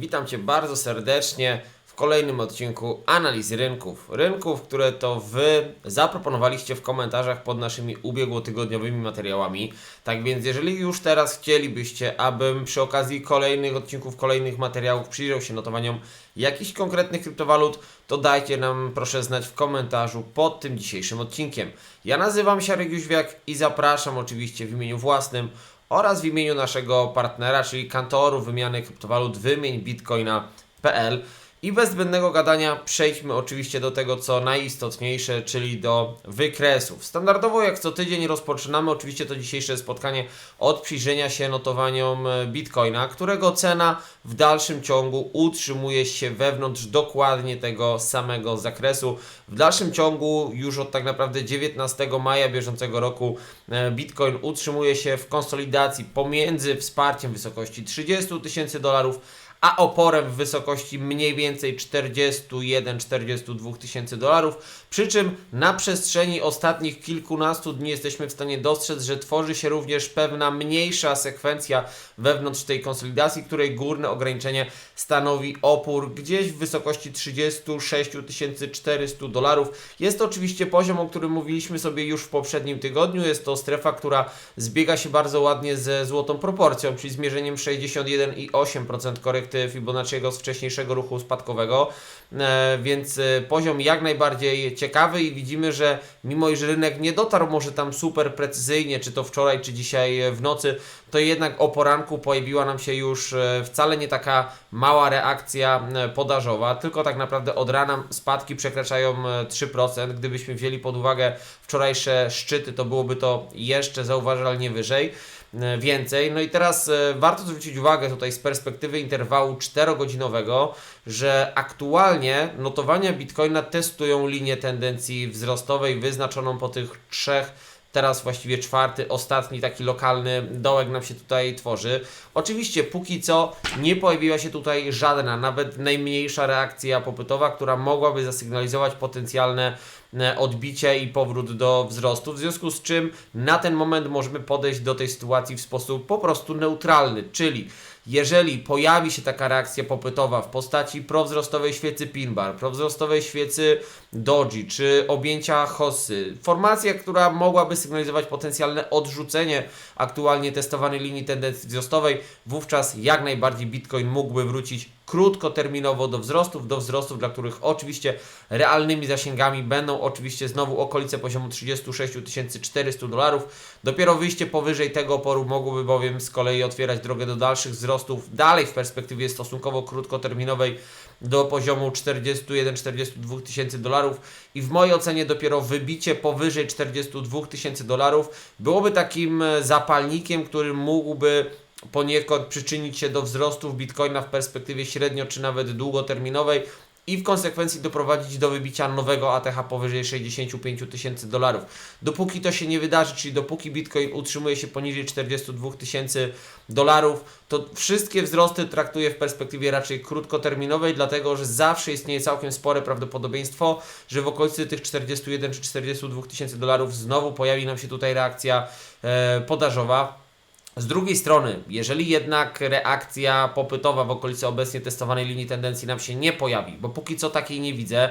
Witam Cię bardzo serdecznie w kolejnym odcinku analiz rynków. Rynków, które to Wy zaproponowaliście w komentarzach pod naszymi ubiegłotygodniowymi materiałami. Tak więc, jeżeli już teraz chcielibyście, abym przy okazji kolejnych odcinków, kolejnych materiałów przyjrzał się notowaniom jakichś konkretnych kryptowalut, to dajcie nam proszę znać w komentarzu pod tym dzisiejszym odcinkiem. Ja nazywam się Jóźwiak i zapraszam oczywiście w imieniu własnym oraz w imieniu naszego partnera, czyli kantoru wymiany kryptowalut wymień bitcoina.pl. I bez zbędnego gadania przejdźmy oczywiście do tego, co najistotniejsze, czyli do wykresów. Standardowo jak co tydzień rozpoczynamy oczywiście to dzisiejsze spotkanie od przyjrzenia się notowaniom Bitcoina, którego cena w dalszym ciągu utrzymuje się wewnątrz dokładnie tego samego zakresu. W dalszym ciągu już od tak naprawdę 19 maja bieżącego roku e, Bitcoin utrzymuje się w konsolidacji pomiędzy wsparciem w wysokości 30 tysięcy dolarów a oporem w wysokości mniej więcej 41-42 tysięcy dolarów. Przy czym na przestrzeni ostatnich kilkunastu dni jesteśmy w stanie dostrzec, że tworzy się również pewna mniejsza sekwencja wewnątrz tej konsolidacji, której górne ograniczenie stanowi opór gdzieś w wysokości 36 400 dolarów. Jest to oczywiście poziom, o którym mówiliśmy sobie już w poprzednim tygodniu. Jest to strefa, która zbiega się bardzo ładnie ze złotą proporcją, czyli zmierzeniem 61,8% korekty Fibonacciego z wcześniejszego ruchu spadkowego. E, więc e, poziom jak najbardziej ciekawy i widzimy, że mimo iż rynek nie dotarł może tam super precyzyjnie, czy to wczoraj, czy dzisiaj e, w nocy, to jednak o poranku pojawiła nam się już e, wcale nie taka mała reakcja e, podażowa, tylko tak naprawdę od rana spadki przekraczają e, 3%. Gdybyśmy wzięli pod uwagę wczorajsze szczyty, to byłoby to jeszcze zauważalnie wyżej więcej. No i teraz e, warto zwrócić uwagę tutaj z perspektywy interwału 4-godzinowego, że aktualnie notowania Bitcoina testują linię tendencji wzrostowej wyznaczoną po tych trzech Teraz właściwie czwarty, ostatni taki lokalny dołek nam się tutaj tworzy. Oczywiście póki co nie pojawiła się tutaj żadna, nawet najmniejsza reakcja popytowa, która mogłaby zasygnalizować potencjalne e, odbicie i powrót do wzrostu, w związku z czym na ten moment możemy podejść do tej sytuacji w sposób po prostu neutralny, czyli jeżeli pojawi się taka reakcja popytowa w postaci prowzrostowej świecy Pinbar, prowzrostowej świecy Doji czy objęcia Hossy, formacja, która mogłaby sygnalizować potencjalne odrzucenie aktualnie testowanej linii tendencji wzrostowej, wówczas jak najbardziej Bitcoin mógłby wrócić krótkoterminowo do wzrostów, do wzrostów, dla których oczywiście realnymi zasięgami będą oczywiście znowu okolice poziomu 36 400 dolarów. Dopiero wyjście powyżej tego oporu mogłoby bowiem z kolei otwierać drogę do dalszych wzrostów, dalej w perspektywie stosunkowo krótkoterminowej do poziomu 41-42 tysięcy dolarów i w mojej ocenie dopiero wybicie powyżej 42 tysięcy dolarów byłoby takim e, zapalnikiem, który mógłby poniekąd przyczynić się do wzrostów Bitcoina w perspektywie średnio czy nawet długoterminowej i w konsekwencji doprowadzić do wybicia nowego ATH powyżej 65 tysięcy dolarów. Dopóki to się nie wydarzy, czyli dopóki Bitcoin utrzymuje się poniżej 42 tysięcy dolarów, to wszystkie wzrosty traktuję w perspektywie raczej krótkoterminowej, dlatego że zawsze istnieje całkiem spore prawdopodobieństwo, że w okolicy tych 41 czy 42 tysięcy dolarów znowu pojawi nam się tutaj reakcja e, podażowa. Z drugiej strony, jeżeli jednak reakcja popytowa w okolicy obecnie testowanej linii tendencji nam się nie pojawi, bo póki co takiej nie widzę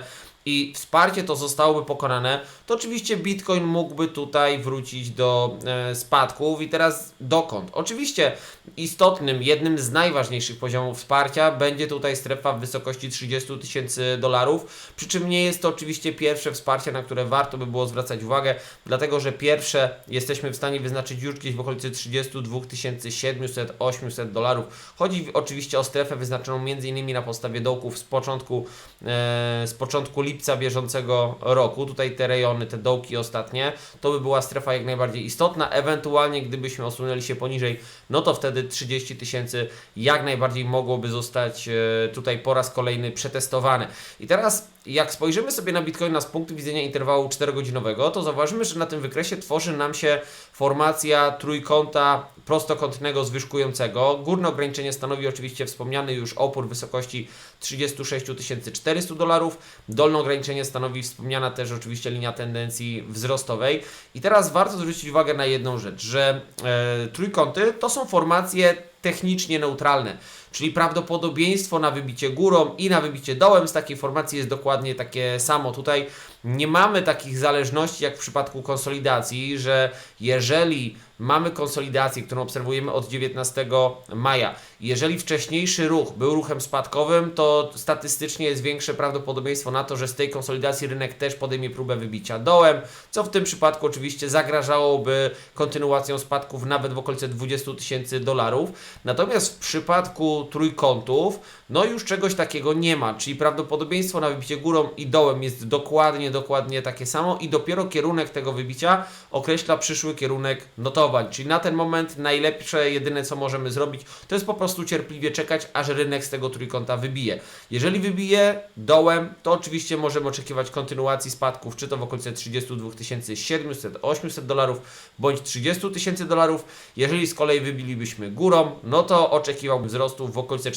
i wsparcie to zostałoby pokonane, to oczywiście Bitcoin mógłby tutaj wrócić do e, spadków. I teraz dokąd? Oczywiście istotnym, jednym z najważniejszych poziomów wsparcia będzie tutaj strefa w wysokości 30 tysięcy dolarów. Przy czym nie jest to oczywiście pierwsze wsparcie, na które warto by było zwracać uwagę, dlatego że pierwsze jesteśmy w stanie wyznaczyć już gdzieś w okolicy 32 700-800 dolarów. Chodzi oczywiście o strefę wyznaczoną m.in. na podstawie dołków z początku, e, z początku lipca bieżącego roku. Tutaj te rejony, te dołki ostatnie, to by była strefa jak najbardziej istotna. Ewentualnie gdybyśmy osunęli się poniżej, no to wtedy 30 tysięcy jak najbardziej mogłoby zostać e, tutaj po raz kolejny przetestowane. I teraz jak spojrzymy sobie na Bitcoina z punktu widzenia interwału 4-godzinowego, to zauważymy, że na tym wykresie tworzy nam się formacja trójkąta prostokątnego zwyżkującego. Górne ograniczenie stanowi oczywiście wspomniany już opór wysokości 36 400 dolarów. Dolne ograniczenie stanowi wspomniana też oczywiście linia tendencji wzrostowej. I teraz warto zwrócić uwagę na jedną rzecz, że e, trójkąty to są formacje technicznie neutralne. Czyli prawdopodobieństwo na wybicie górą i na wybicie dołem z takiej formacji jest dokładnie takie samo. Tutaj nie mamy takich zależności jak w przypadku konsolidacji, że jeżeli mamy konsolidację, którą obserwujemy od 19 maja, jeżeli wcześniejszy ruch był ruchem spadkowym, to statystycznie jest większe prawdopodobieństwo na to, że z tej konsolidacji rynek też podejmie próbę wybicia dołem, co w tym przypadku oczywiście zagrażałoby kontynuacją spadków nawet w okolice 20 tysięcy dolarów. Natomiast w przypadku trójkątów, no już czegoś takiego nie ma, czyli prawdopodobieństwo na wybicie górą i dołem jest dokładnie, dokładnie takie samo i dopiero kierunek tego wybicia określa przyszły kierunek notowań. Czyli na ten moment najlepsze, jedyne co możemy zrobić, to jest po prostu cierpliwie czekać, aż rynek z tego trójkąta wybije. Jeżeli wybije dołem, to oczywiście możemy oczekiwać kontynuacji spadków, czy to w okolice 32 700-800 dolarów, bądź 30 tysięcy dolarów. Jeżeli z kolei wybilibyśmy górą, no to oczekiwałbym wzrostu w okolice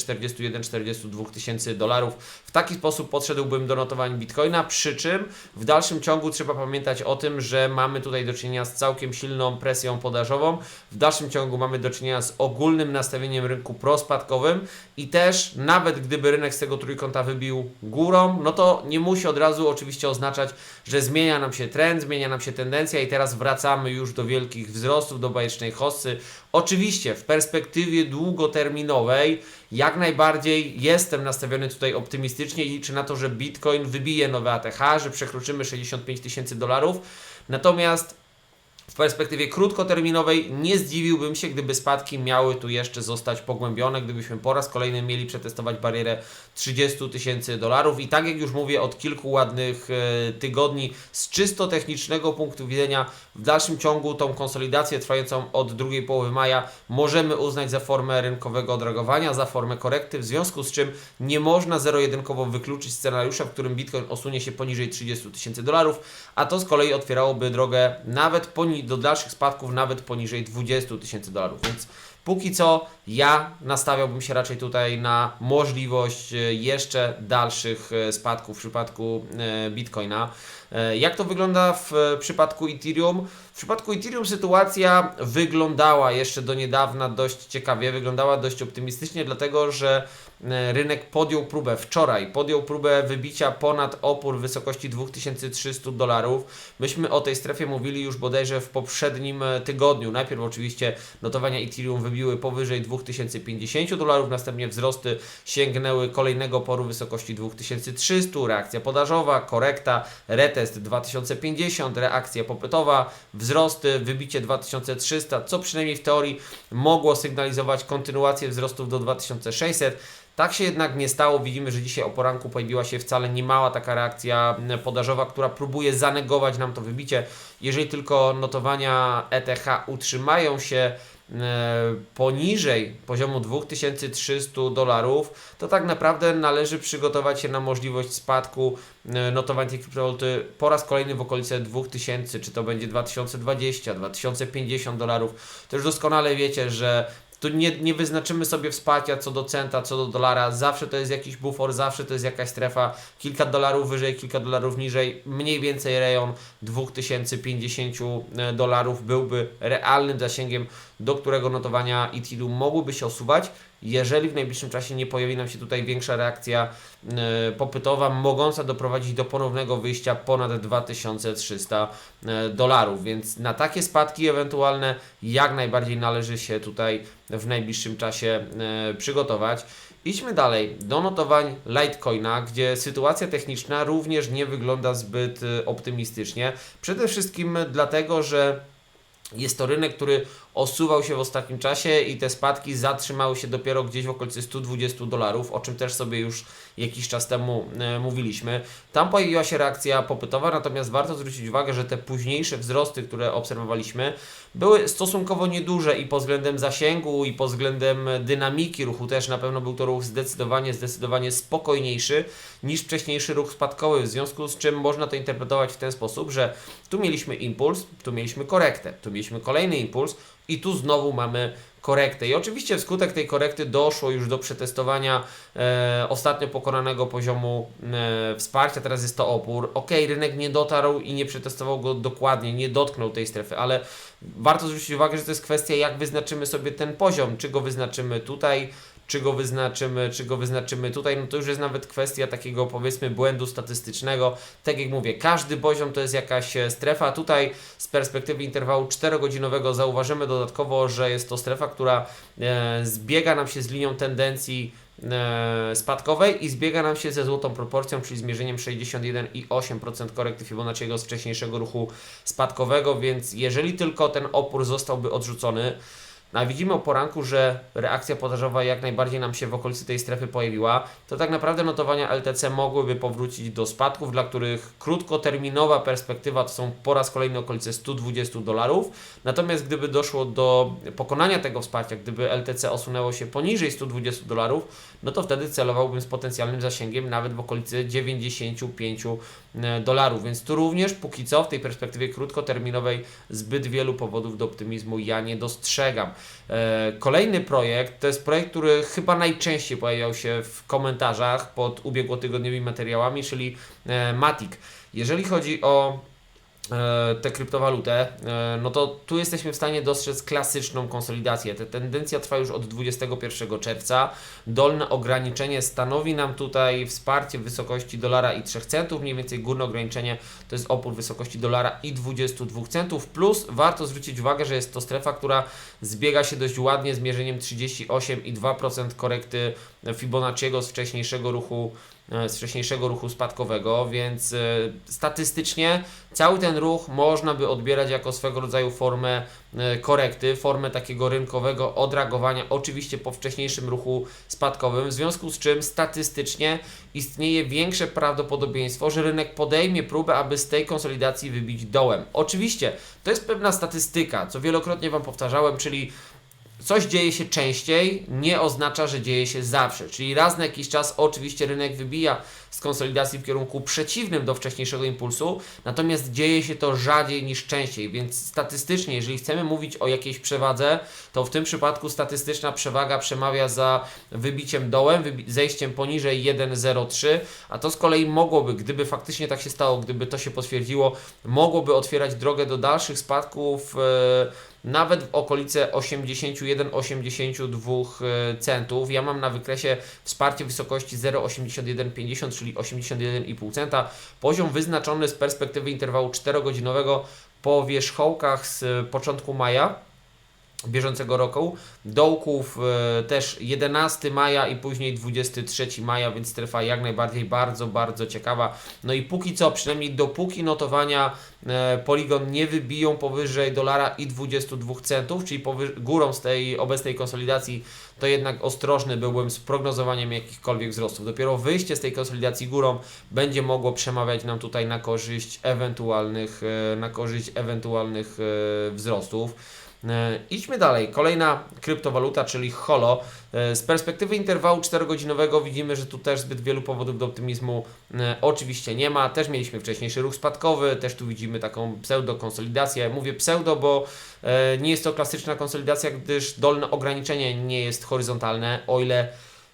41-42 tysięcy dolarów. W taki sposób podszedłbym do notowań Bitcoina, przy czym w dalszym ciągu trzeba pamiętać o tym, że mamy tutaj do czynienia z całkiem silną presją podażową. W dalszym ciągu mamy do czynienia z ogólnym nastawieniem rynku prospadkowym i też nawet gdyby rynek z tego trójkąta wybił górą, no to nie musi od razu oczywiście oznaczać, że zmienia nam się trend, zmienia nam się tendencja i teraz wracamy już do wielkich wzrostów, do bajecznej hossy. Oczywiście w perspektywie długoterminowej jak najbardziej jestem nastawiony tutaj optymistycznie i liczę na to, że Bitcoin wybije nowe ATH, że przekroczymy 65 tysięcy dolarów. Natomiast w perspektywie krótkoterminowej nie zdziwiłbym się, gdyby spadki miały tu jeszcze zostać pogłębione, gdybyśmy po raz kolejny mieli przetestować barierę 30 tysięcy dolarów. I tak jak już mówię od kilku ładnych e, tygodni, z czysto technicznego punktu widzenia, w dalszym ciągu tą konsolidację trwającą od drugiej połowy maja możemy uznać za formę rynkowego odreagowania, za formę korekty, w związku z czym nie można zero-jedynkowo wykluczyć scenariusza, w którym Bitcoin osunie się poniżej 30 tysięcy dolarów, a to z kolei otwierałoby drogę nawet do dalszych spadków nawet poniżej 20 tysięcy dolarów. Więc póki co ja nastawiałbym się raczej tutaj na możliwość e, jeszcze dalszych e, spadków w przypadku e, Bitcoina. Jak to wygląda w przypadku Ethereum? W przypadku Ethereum sytuacja wyglądała jeszcze do niedawna dość ciekawie, wyglądała dość optymistycznie, dlatego że rynek podjął próbę wczoraj, podjął próbę wybicia ponad opór w wysokości 2300 dolarów. Myśmy o tej strefie mówili już bodajże w poprzednim e, tygodniu. Najpierw oczywiście notowania Ethereum wybiły powyżej 2050 dolarów, następnie wzrosty sięgnęły kolejnego oporu w wysokości 2300, reakcja podażowa, korekta, retest 2050, reakcja popytowa, wzrosty, wybicie 2300, co przynajmniej w teorii mogło sygnalizować kontynuację wzrostów do 2600. Tak się jednak nie stało. Widzimy, że dzisiaj o poranku pojawiła się wcale niemała taka reakcja m, podażowa, która próbuje zanegować nam to wybicie. Jeżeli tylko notowania ETH utrzymają się e, poniżej poziomu 2300 dolarów, to tak naprawdę należy przygotować się na możliwość spadku e, notowań tej kryptowaluty po raz kolejny w okolice 2000, czy to będzie 2020, 2050 dolarów. To już doskonale wiecie, że tu nie, nie wyznaczymy sobie wsparcia co do centa, co do dolara. Zawsze to jest jakiś bufor, zawsze to jest jakaś strefa. Kilka dolarów wyżej, kilka dolarów niżej. Mniej więcej rejon 2050 dolarów byłby realnym zasięgiem, do którego notowania Ethereum mogłyby się osuwać, jeżeli w najbliższym czasie nie pojawi nam się tutaj większa reakcja e, popytowa, mogąca doprowadzić do ponownego wyjścia ponad 2300 e, dolarów. Więc na takie spadki ewentualne jak najbardziej należy się tutaj w najbliższym czasie e, przygotować. Idźmy dalej do notowań Litecoina, gdzie sytuacja techniczna również nie wygląda zbyt optymistycznie. Przede wszystkim dlatego, że jest to rynek, który osuwał się w ostatnim czasie i te spadki zatrzymały się dopiero gdzieś w okolicy 120 dolarów, o czym też sobie już jakiś czas temu e, mówiliśmy. Tam pojawiła się reakcja popytowa, natomiast warto zwrócić uwagę, że te późniejsze wzrosty, które obserwowaliśmy, były stosunkowo nieduże i pod względem zasięgu, i pod względem dynamiki ruchu też na pewno był to ruch zdecydowanie, zdecydowanie spokojniejszy niż wcześniejszy ruch spadkowy, w związku z czym można to interpretować w ten sposób, że tu mieliśmy impuls, tu mieliśmy korektę, tu mieliśmy kolejny impuls, i tu znowu mamy korektę. I oczywiście wskutek tej korekty doszło już do przetestowania e, ostatnio pokonanego poziomu e, wsparcia, teraz jest to opór. Ok, rynek nie dotarł i nie przetestował go dokładnie, nie dotknął tej strefy, ale warto zwrócić uwagę, że to jest kwestia, jak wyznaczymy sobie ten poziom. Czy go wyznaczymy tutaj, czy go wyznaczymy, czy go wyznaczymy tutaj, no to już jest nawet kwestia takiego powiedzmy błędu statystycznego. Tak jak mówię, każdy poziom to jest jakaś e, strefa. Tutaj z perspektywy interwału 4-godzinowego zauważymy dodatkowo, że jest to strefa, która e, zbiega nam się z linią tendencji e, spadkowej i zbiega nam się ze złotą proporcją, czyli zmierzeniem 61,8% korekty Fibonacciego z wcześniejszego ruchu spadkowego, więc jeżeli tylko ten opór zostałby odrzucony, no a widzimy o poranku, że reakcja podażowa jak najbardziej nam się w okolicy tej strefy pojawiła, to tak naprawdę notowania LTC mogłyby powrócić do spadków, dla których krótkoterminowa perspektywa to są po raz kolejny okolice 120 dolarów. Natomiast gdyby doszło do pokonania tego wsparcia, gdyby LTC osunęło się poniżej 120 dolarów, no to wtedy celowałbym z potencjalnym zasięgiem nawet w okolicy 95 e, dolarów. Więc tu również póki co w tej perspektywie krótkoterminowej zbyt wielu powodów do optymizmu ja nie dostrzegam. E, Kolejny projekt to jest projekt, który chyba najczęściej pojawiał się w komentarzach pod ubiegłotygodniowymi materiałami, czyli e, Matic. Jeżeli chodzi o tę kryptowalutę, e, no to tu jesteśmy w stanie dostrzec klasyczną konsolidację. Ta tendencja trwa już od 21 czerwca. Dolne ograniczenie stanowi nam tutaj wsparcie w wysokości dolara i 3 centów. Mniej więcej górne ograniczenie to jest opór w wysokości dolara i 22 centów. Plus warto zwrócić uwagę, że jest to strefa, która zbiega się dość ładnie z mierzeniem 38,2% korekty Fibonacciego z wcześniejszego ruchu e, z wcześniejszego ruchu spadkowego, więc e, statystycznie cały ten ruch można by odbierać jako swego rodzaju formę e, korekty, formę takiego rynkowego odreagowania, oczywiście po wcześniejszym ruchu spadkowym, w związku z czym statystycznie istnieje większe prawdopodobieństwo, że rynek podejmie próbę, aby z tej konsolidacji wybić dołem. Oczywiście to jest pewna statystyka, co wielokrotnie Wam powtarzałem, czyli coś dzieje się częściej, nie oznacza, że dzieje się zawsze. Czyli raz na jakiś czas oczywiście rynek wybija z konsolidacji w kierunku przeciwnym do wcześniejszego impulsu, natomiast dzieje się to rzadziej niż częściej, więc statystycznie, jeżeli chcemy mówić o jakiejś przewadze, to w tym przypadku statystyczna przewaga przemawia za wybiciem dołem, zejściem poniżej 1,03, a to z kolei mogłoby, gdyby faktycznie tak się stało, gdyby to się potwierdziło, mogłoby otwierać drogę do dalszych spadków. Yy, nawet w okolice 81-82 e, centów. Ja mam na wykresie wsparcie wysokości 0,8150, czyli 81,5 centa. Poziom wyznaczony z perspektywy interwału 4-godzinowego po wierzchołkach z początku maja bieżącego roku. Dołków e, też 11 maja i później 23 maja, więc strefa jak najbardziej bardzo, bardzo ciekawa. No i póki co, przynajmniej dopóki notowania e, Polygon nie wybiją powyżej dolara i 22 centów, czyli górą z tej obecnej konsolidacji, to jednak ostrożny byłbym z prognozowaniem jakichkolwiek wzrostów. Dopiero wyjście z tej konsolidacji górą będzie mogło przemawiać nam tutaj na korzyść ewentualnych, e, na korzyść ewentualnych wzrostów. E, Idźmy dalej. Kolejna kryptowaluta, czyli HOLO. E, Z perspektywy interwału 4-godzinowego widzimy, że tu też zbyt wielu powodów do optymizmu e, oczywiście nie ma. Też mieliśmy wcześniejszy ruch spadkowy, też tu widzimy taką pseudo-konsolidację. Mówię pseudo, bo nie jest to klasyczna konsolidacja, gdyż dolne ograniczenie nie jest horyzontalne, o ile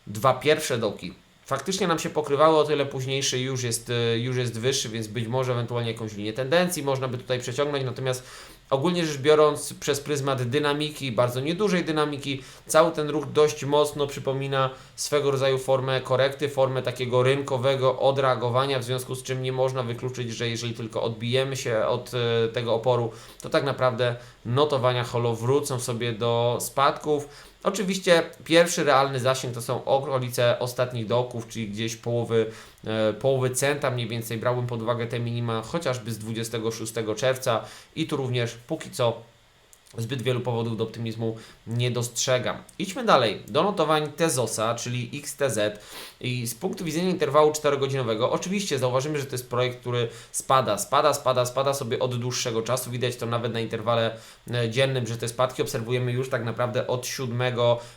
dwa pierwsze dołki faktycznie nam się pokrywały, o tyle późniejszy już jest, już jest wyższy, więc być może ewentualnie jakąś linię tendencji można by tutaj przeciągnąć, natomiast ogólnie rzecz biorąc przez pryzmat dynamiki, bardzo niedużej dynamiki, cały ten ruch dość mocno przypomina swego rodzaju formę korekty, formę takiego rynkowego odreagowania, w związku z czym nie można wykluczyć, że jeżeli tylko odbijemy się od e, tego oporu, to tak naprawdę notowania holo wrócą sobie do spadków. Oczywiście pierwszy realny zasięg to są okolice ostatnich dołków, czyli gdzieś połowy, e, połowy centa mniej więcej. Brałbym pod uwagę te minima chociażby z 26 czerwca i tu również póki co zbyt wielu powodów do optymizmu nie dostrzegam. Idźmy dalej do notowań Tezosa, czyli XTZ i z punktu widzenia interwału 4-godzinowego oczywiście zauważymy, że to jest projekt, który spada, spada, spada, spada sobie od dłuższego czasu. Widać to nawet na interwale e, dziennym, że te spadki obserwujemy już tak naprawdę od 7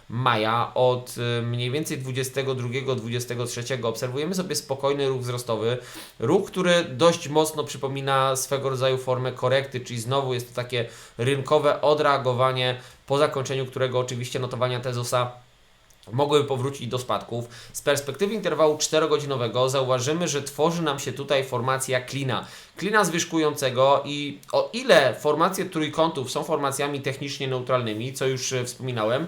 maja, od e, mniej więcej 22-23 obserwujemy sobie spokojny ruch wzrostowy, ruch, który dość mocno przypomina swego rodzaju formę korekty, czyli znowu jest to takie rynkowe odreagowanie po zakończeniu którego oczywiście notowania Tezosa mogłyby powrócić do spadków. Z perspektywy interwału 4-godzinowego zauważymy, że tworzy nam się tutaj formacja klina. Klina zwyżkującego i o ile formacje trójkątów są formacjami technicznie neutralnymi, co już e, wspominałem,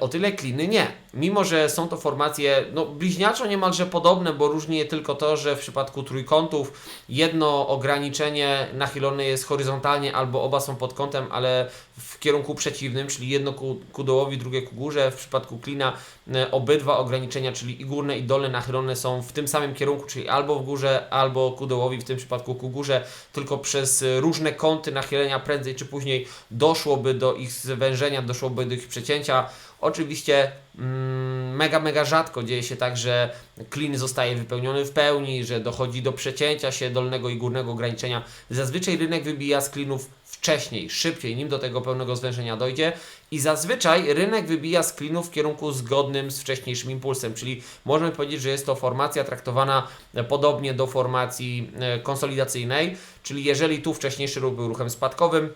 o tyle kliny nie. Mimo, że są to formacje no, bliźniaczo niemalże podobne, bo różni je tylko to, że w przypadku trójkątów jedno ograniczenie nachylone jest horyzontalnie albo oba są pod kątem, ale w kierunku przeciwnym, czyli jedno ku, ku dołowi, drugie ku górze. W przypadku klina e, obydwa ograniczenia, czyli i górne i dolne nachylone są w tym samym kierunku, czyli albo w górze, albo ku dołowi, w tym przypadku ku górze, tylko przez e, różne kąty nachylenia prędzej czy później doszłoby do ich zwężenia, doszłoby do ich przecięcia. Oczywiście mm, mega, mega rzadko dzieje się tak, że klin zostaje wypełniony w pełni, że dochodzi do przecięcia się dolnego i górnego ograniczenia. Zazwyczaj rynek wybija z klinów wcześniej, szybciej, nim do tego pełnego zwężenia dojdzie i zazwyczaj rynek wybija z klinów w kierunku zgodnym z wcześniejszym impulsem, czyli możemy powiedzieć, że jest to formacja traktowana podobnie do formacji e, konsolidacyjnej, czyli jeżeli tu wcześniejszy ruch był ruchem spadkowym,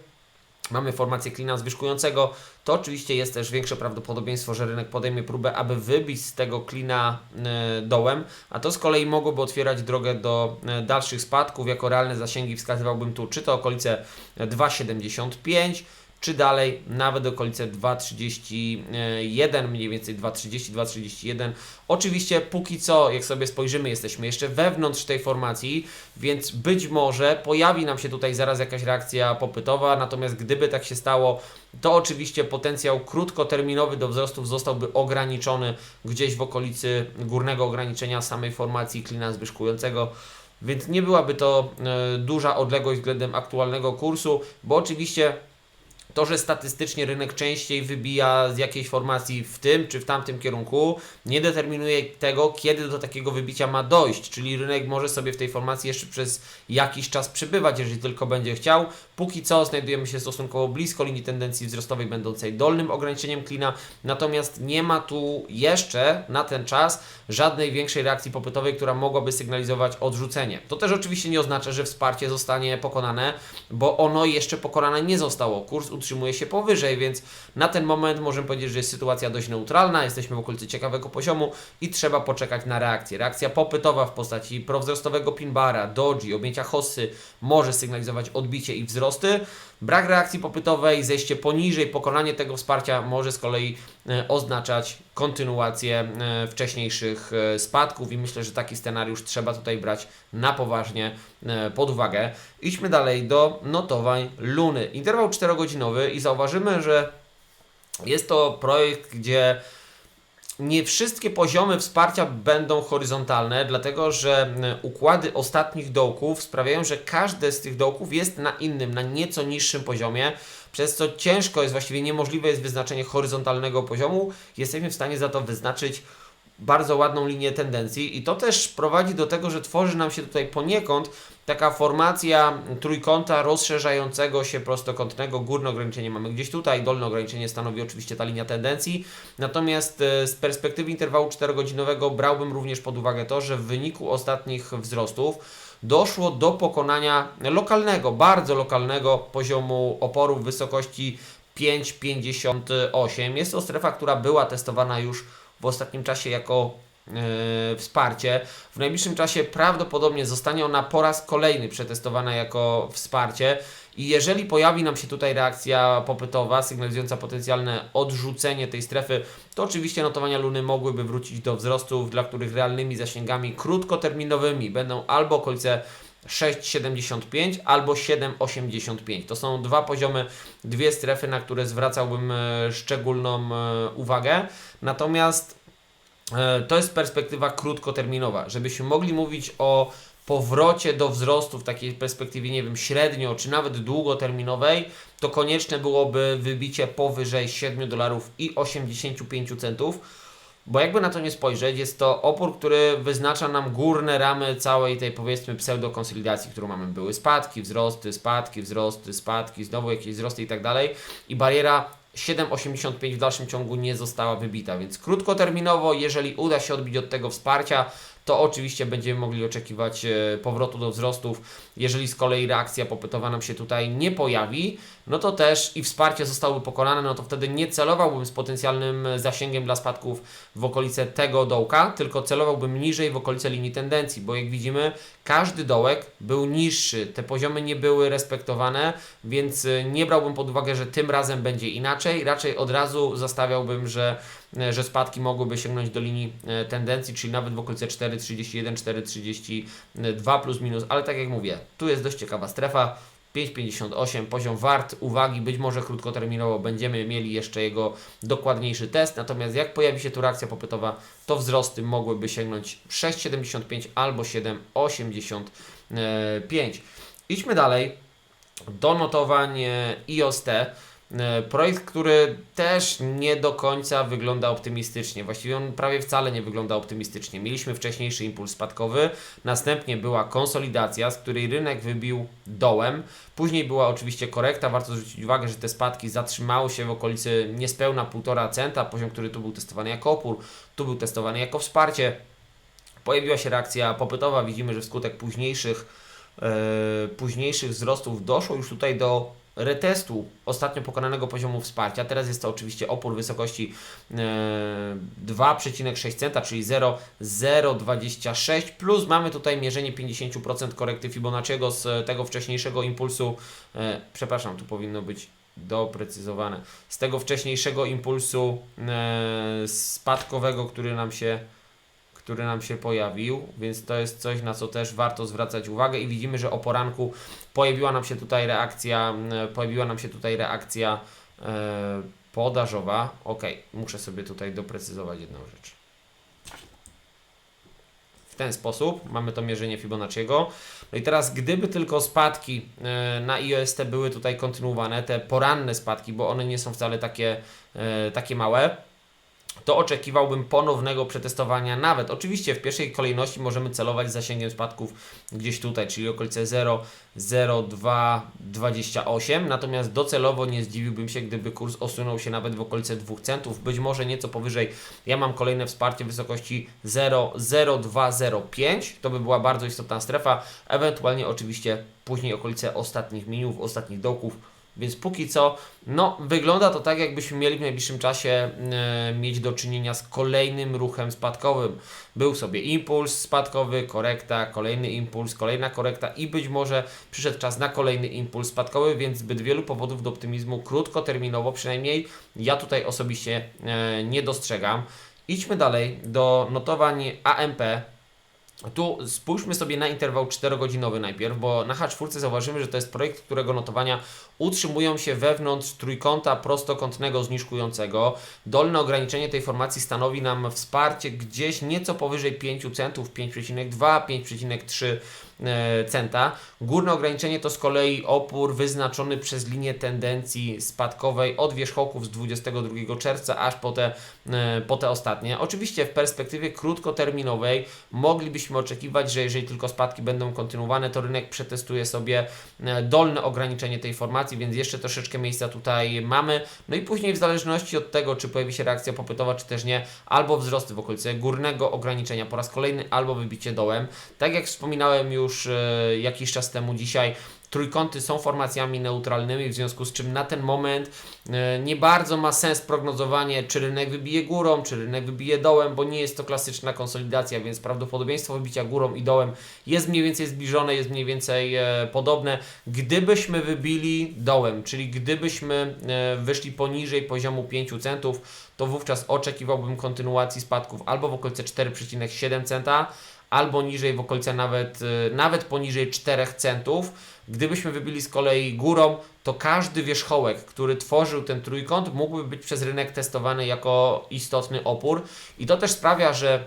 mamy formację klina zwyżkującego, to oczywiście jest też większe prawdopodobieństwo, że rynek podejmie próbę, aby wybić z tego klina e, dołem, a to z kolei mogłoby otwierać drogę do e, dalszych spadków. Jako realne zasięgi wskazywałbym tu czy to okolice 2,75 czy dalej nawet okolice 2,31, mniej więcej 2,30, 2,31. Oczywiście póki co, jak sobie spojrzymy, jesteśmy jeszcze wewnątrz tej formacji, więc być może pojawi nam się tutaj zaraz jakaś reakcja popytowa, natomiast gdyby tak się stało, to oczywiście potencjał krótkoterminowy do wzrostów zostałby ograniczony gdzieś w okolicy górnego ograniczenia samej formacji klina zbyszkującego. Więc nie byłaby to e, duża odległość względem aktualnego kursu, bo oczywiście to, że statystycznie rynek częściej wybija z jakiejś formacji w tym czy w tamtym kierunku, nie determinuje tego, kiedy do takiego wybicia ma dojść. Czyli rynek może sobie w tej formacji jeszcze przez jakiś czas przebywać, jeżeli tylko będzie chciał. Póki co znajdujemy się stosunkowo blisko linii tendencji wzrostowej, będącej dolnym ograniczeniem klina, natomiast nie ma tu jeszcze na ten czas żadnej większej reakcji popytowej, która mogłaby sygnalizować odrzucenie. To też oczywiście nie oznacza, że wsparcie zostanie pokonane, bo ono jeszcze pokonane nie zostało. Kurs utrzymuje się powyżej, więc na ten moment możemy powiedzieć, że jest sytuacja dość neutralna, jesteśmy w okolicy ciekawego poziomu i trzeba poczekać na reakcję. Reakcja popytowa w postaci prowzrostowego pinbara, doji, objęcia hossy może sygnalizować odbicie i wzrosty. Brak reakcji popytowej, zejście poniżej, pokonanie tego wsparcia może z kolei e, oznaczać kontynuację e, wcześniejszych e, spadków i myślę, że taki scenariusz trzeba tutaj brać na poważnie pod uwagę. Idźmy dalej do notowań Luny. Interwał 4-godzinowy i zauważymy, że jest to projekt, gdzie nie wszystkie poziomy wsparcia będą horyzontalne, dlatego że układy ostatnich dołków sprawiają, że każde z tych dołków jest na innym, na nieco niższym poziomie, przez co ciężko jest, właściwie niemożliwe jest wyznaczenie horyzontalnego poziomu. Jesteśmy w stanie za to wyznaczyć bardzo ładną linię tendencji i to też prowadzi do tego, że tworzy nam się tutaj poniekąd taka formacja trójkąta rozszerzającego się prostokątnego. Górne ograniczenie mamy gdzieś tutaj, dolne ograniczenie stanowi oczywiście ta linia tendencji. Natomiast e, z perspektywy interwału 4-godzinowego brałbym również pod uwagę to, że w wyniku ostatnich wzrostów doszło do pokonania lokalnego, bardzo lokalnego poziomu oporu w wysokości 5,58. Jest to strefa, która była testowana już w ostatnim czasie jako Yy, wsparcie. W najbliższym czasie prawdopodobnie zostanie ona po raz kolejny przetestowana jako wsparcie. I jeżeli pojawi nam się tutaj reakcja popytowa, sygnalizująca potencjalne odrzucenie tej strefy, to oczywiście notowania Luny mogłyby wrócić do wzrostów, dla których realnymi zasięgami krótkoterminowymi będą albo okolice 6,75 albo 7,85. To są dwa poziomy, dwie strefy, na które zwracałbym e, szczególną e, uwagę. Natomiast e, to jest perspektywa krótkoterminowa. Żebyśmy mogli mówić o powrocie do wzrostu w takiej perspektywie, nie wiem, średnio czy nawet długoterminowej, to konieczne byłoby wybicie powyżej 7 dolarów i 85 centów bo jakby na to nie spojrzeć, jest to opór, który wyznacza nam górne ramy całej tej powiedzmy pseudokonsolidacji, którą mamy. Były spadki, wzrosty, spadki, wzrosty, spadki, znowu jakieś wzrosty i tak dalej. I bariera 7,85 w dalszym ciągu nie została wybita, więc krótkoterminowo, jeżeli uda się odbić od tego wsparcia, to oczywiście będziemy mogli oczekiwać e, powrotu do wzrostów. Jeżeli z kolei reakcja popytowa nam się tutaj nie pojawi, no to też i wsparcie zostałoby pokonane, no to wtedy nie celowałbym z potencjalnym zasięgiem dla spadków w okolice tego dołka, tylko celowałbym niżej w okolice linii tendencji, bo jak widzimy, każdy dołek był niższy, te poziomy nie były respektowane, więc y, nie brałbym pod uwagę, że tym razem będzie inaczej, raczej od razu zastawiałbym, że, e, że spadki mogłyby sięgnąć do linii e, tendencji, czyli nawet w okolice 4,31, 4,32 plus minus, ale tak jak mówię, tu jest dość ciekawa strefa, 5,58 poziom wart uwagi, być może krótkoterminowo będziemy mieli jeszcze jego dokładniejszy test, natomiast jak pojawi się tu reakcja popytowa, to wzrosty mogłyby sięgnąć 6,75 albo 7,85. Idźmy dalej do notowań e, IOST. E, Projekt, który też nie do końca wygląda optymistycznie. Właściwie on prawie wcale nie wygląda optymistycznie. Mieliśmy wcześniejszy impuls spadkowy, następnie była konsolidacja, z której rynek wybił dołem. Później była oczywiście korekta. Warto zwrócić uwagę, że te spadki zatrzymały się w okolicy niespełna 1,5 centa. Poziom, który tu był testowany jako opór, tu był testowany jako wsparcie. Pojawiła się reakcja popytowa. Widzimy, że wskutek późniejszych, e, późniejszych wzrostów doszło już tutaj do retestu ostatnio pokonanego poziomu wsparcia. Teraz jest to oczywiście opór wysokości e, 2,6 centa, czyli 0,026 plus mamy tutaj mierzenie 50% korekty Fibonacciego z tego wcześniejszego impulsu. E, przepraszam, tu powinno być doprecyzowane. Z tego wcześniejszego impulsu e, spadkowego, który nam się który nam się pojawił, więc to jest coś, na co też warto zwracać uwagę i widzimy, że o poranku pojawiła nam się tutaj reakcja, e, pojawiła nam się tutaj reakcja e, podażowa. Ok, muszę sobie tutaj doprecyzować jedną rzecz. W ten sposób mamy to mierzenie Fibonacciego. No i teraz, gdyby tylko spadki e, na IOST były tutaj kontynuowane, te poranne spadki, bo one nie są wcale takie, e, takie małe, to oczekiwałbym ponownego przetestowania nawet. Oczywiście w pierwszej kolejności możemy celować zasięgiem spadków gdzieś tutaj, czyli okolice 0,0228, natomiast docelowo nie zdziwiłbym się, gdyby kurs osunął się nawet w okolice 2 centów, być może nieco powyżej. Ja mam kolejne wsparcie w wysokości 0,0205, to by była bardzo istotna strefa, ewentualnie oczywiście później okolice ostatnich minów, ostatnich dołków więc póki co, no, wygląda to tak, jakbyśmy mieli w najbliższym czasie e, mieć do czynienia z kolejnym ruchem spadkowym. Był sobie impuls spadkowy, korekta, kolejny impuls, kolejna korekta i być może przyszedł czas na kolejny impuls spadkowy, więc zbyt wielu powodów do optymizmu krótkoterminowo, przynajmniej ja tutaj osobiście e, nie dostrzegam. Idźmy dalej do notowań AMP. Tu spójrzmy sobie na interwał 4-godzinowy najpierw, bo na H4 zauważymy, że to jest projekt, którego notowania utrzymują się wewnątrz trójkąta prostokątnego zniżkującego. Dolne ograniczenie tej formacji stanowi nam wsparcie gdzieś nieco powyżej 5 centów, 5,2, 5,3 e, centa. Górne ograniczenie to z kolei opór wyznaczony przez linię tendencji spadkowej od wierzchołków z 22 czerwca aż po te, e, po te ostatnie. Oczywiście w perspektywie krótkoterminowej moglibyśmy oczekiwać, że jeżeli tylko spadki będą kontynuowane, to rynek przetestuje sobie e, dolne ograniczenie tej formacji, więc jeszcze troszeczkę miejsca tutaj mamy. No i później w zależności od tego, czy pojawi się reakcja popytowa, czy też nie, albo wzrosty w okolicy górnego ograniczenia po raz kolejny, albo wybicie dołem. Tak jak wspominałem już e, jakiś czas temu dzisiaj, Trójkąty są formacjami neutralnymi, w związku z czym na ten moment e, nie bardzo ma sens prognozowanie, czy rynek wybije górą, czy rynek wybije dołem, bo nie jest to klasyczna konsolidacja, więc prawdopodobieństwo wybicia górą i dołem jest mniej więcej zbliżone, jest mniej więcej e, podobne. Gdybyśmy wybili dołem, czyli gdybyśmy wyszli poniżej poziomu 5 centów, to wówczas oczekiwałbym kontynuacji spadków albo w okolice 4,7 centa, albo niżej w okolice nawet, nawet poniżej 4 centów. Gdybyśmy wybili z kolei górą, to każdy wierzchołek, który tworzył ten trójkąt, mógłby być przez rynek testowany jako istotny opór. I to też sprawia, że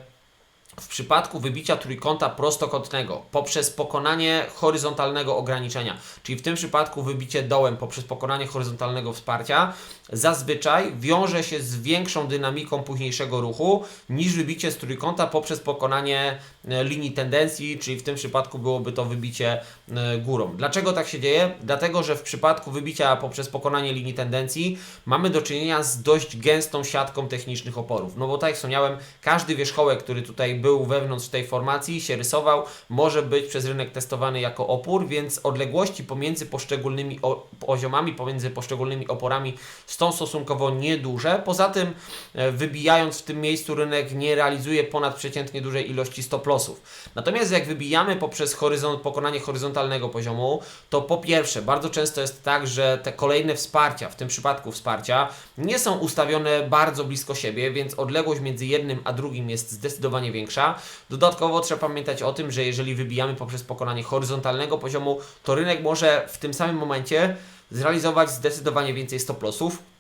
w przypadku wybicia trójkąta prostokątnego poprzez pokonanie horyzontalnego ograniczenia, czyli w tym przypadku wybicie dołem poprzez pokonanie horyzontalnego wsparcia, zazwyczaj wiąże się z większą dynamiką późniejszego ruchu niż wybicie z trójkąta poprzez pokonanie e, linii tendencji, czyli w tym przypadku byłoby to wybicie e, górą. Dlaczego tak się dzieje? Dlatego, że w przypadku wybicia poprzez pokonanie linii tendencji mamy do czynienia z dość gęstą siatką technicznych oporów. No bo tak jak wspomniałem, każdy wierzchołek, który tutaj był wewnątrz tej formacji, się rysował, może być przez rynek testowany jako opór, więc odległości pomiędzy poszczególnymi poziomami, pomiędzy poszczególnymi oporami są stosunkowo nieduże. Poza tym, e, wybijając w tym miejscu, rynek nie realizuje ponad przeciętnie dużej ilości stop lossów. Natomiast jak wybijamy poprzez horyzont, pokonanie horyzontalnego poziomu, to po pierwsze, bardzo często jest tak, że te kolejne wsparcia, w tym przypadku wsparcia, nie są ustawione bardzo blisko siebie, więc odległość między jednym a drugim jest zdecydowanie większa. Dodatkowo trzeba pamiętać o tym, że jeżeli wybijamy poprzez pokonanie horyzontalnego poziomu, to rynek może w tym samym momencie zrealizować zdecydowanie więcej stop lossów,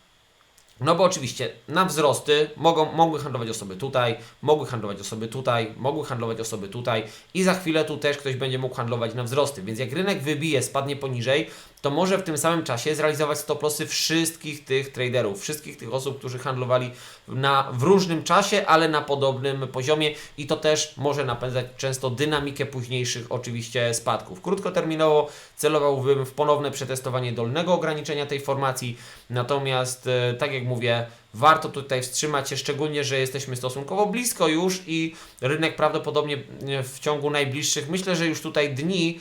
no bo oczywiście na wzrosty mogą, mogły handlować osoby tutaj, mogły handlować osoby tutaj, mogły handlować osoby tutaj i za chwilę tu też ktoś będzie mógł handlować na wzrosty. Więc jak rynek wybije, spadnie poniżej, to może w tym samym czasie zrealizować stop lossy wszystkich tych traderów, wszystkich tych osób, którzy handlowali na, w różnym czasie, ale na podobnym poziomie i to też może napędzać często dynamikę późniejszych oczywiście spadków. Krótkoterminowo celowałbym w ponowne przetestowanie dolnego ograniczenia tej formacji, natomiast e, tak jak mówię, warto tutaj wstrzymać się, szczególnie, że jesteśmy stosunkowo blisko już i rynek prawdopodobnie w ciągu najbliższych, myślę, że już tutaj dni,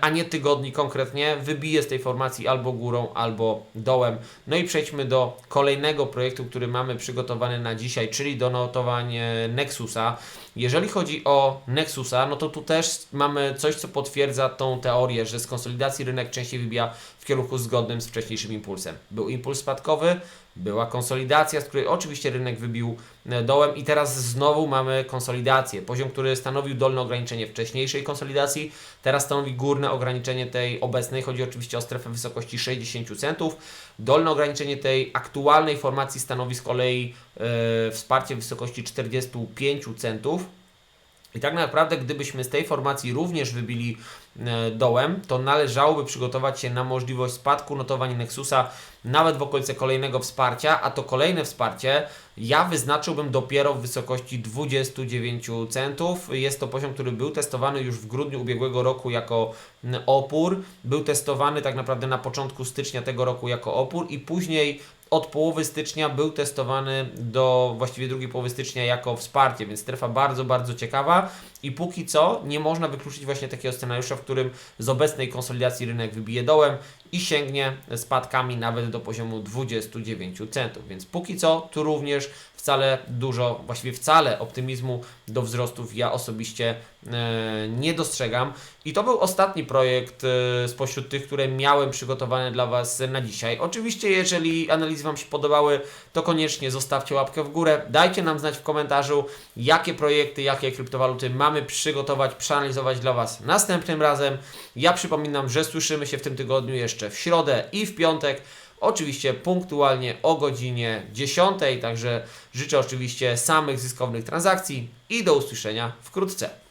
a nie tygodni konkretnie, wybije z tej formacji albo górą, albo dołem. No i przejdźmy do kolejnego projektu, który mamy przygotowany na dzisiaj, czyli do notowań e, Nexusa. Jeżeli chodzi o Nexusa, no to tu też mamy coś, co potwierdza tą teorię, że z konsolidacji rynek częściej wybija w kierunku zgodnym z wcześniejszym impulsem. Był impuls spadkowy, była konsolidacja, z której oczywiście rynek wybił e, dołem i teraz znowu mamy konsolidację. Poziom, który stanowił dolne ograniczenie wcześniejszej konsolidacji, teraz stanowi górne ograniczenie tej obecnej. Chodzi oczywiście o strefę wysokości 60 centów. Dolne ograniczenie tej aktualnej formacji stanowi z kolei e, wsparcie w wysokości 45 centów. I tak naprawdę, gdybyśmy z tej formacji również wybili e, dołem, to należałoby przygotować się na możliwość spadku notowań Nexusa nawet w okolice kolejnego wsparcia, a to kolejne wsparcie ja wyznaczyłbym dopiero w wysokości 29 centów. Jest to poziom, który był testowany już w grudniu ubiegłego roku jako mm, opór. Był testowany tak naprawdę na początku stycznia tego roku jako opór i później od połowy stycznia był testowany do właściwie drugiej połowy stycznia jako wsparcie, więc strefa bardzo, bardzo ciekawa. I póki co nie można wykluczyć właśnie takiego scenariusza, w którym z obecnej konsolidacji rynek wybije dołem i sięgnie spadkami nawet do poziomu 29 centów, więc póki co tu również wcale dużo, właściwie wcale optymizmu do wzrostów ja osobiście e, nie dostrzegam. I to był ostatni projekt e, spośród tych, które miałem przygotowane dla Was na dzisiaj. Oczywiście, jeżeli analizy Wam się podobały, to koniecznie zostawcie łapkę w górę. Dajcie nam znać w komentarzu, jakie projekty, jakie kryptowaluty mamy przygotować, przeanalizować dla Was następnym razem. Ja przypominam, że słyszymy się w tym tygodniu jeszcze w środę i w piątek. Oczywiście punktualnie o godzinie 10, także życzę oczywiście samych zyskownych transakcji i do usłyszenia wkrótce.